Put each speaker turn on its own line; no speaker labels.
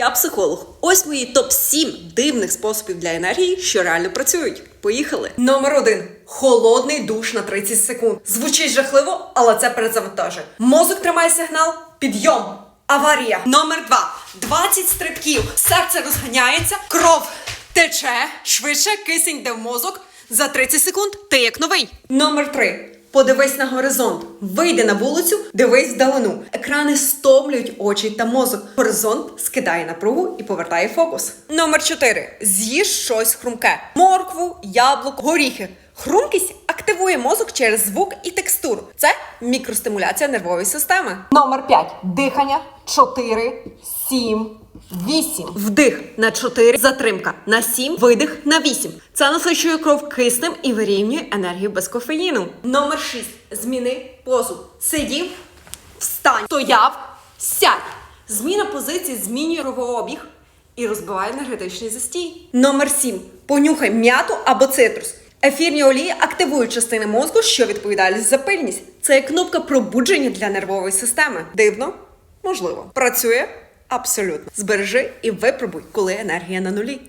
Я психолог. Ось мої топ 7 дивних способів для енергії, що реально працюють. Поїхали.
Номер один холодний душ на 30 секунд. Звучить жахливо, але це перезавантажує. Мозок тримає сигнал. Підйом. Аварія. Номер два 20 стрибків. Серце розганяється, кров тече швидше, кисень йде в мозок. За 30 секунд ти як новий. Номер три. Подивись на горизонт. Вийди на вулицю, дивись вдалину. Екрани стомлюють очі та мозок. Горизонт скидає напругу і повертає фокус. Номер 4. З'їж щось хрумке: моркву, яблуко, горіхи. Хрумкість активує мозок через звук і текстуру. Це мікростимуляція нервової системи. Номер 5. Дихання 4, 7, 8. Вдих на 4, затримка на 7, видих на 8. Це насичує кров киснем і вирівнює енергію без кофеїну. Номер 6. Зміни позу. Сидів, встань, стояв, сядь. Зміна позиції змінює кровообіг і розбиває енергетичний застій. Номер 7. Понюхай м'яту або цитрус. Ефірні олії активують частини мозку, що відповідають за пильність. Це є кнопка пробудження для нервової системи. Дивно? Можливо. Працює? Абсолютно. Збережи і випробуй, коли енергія на нулі.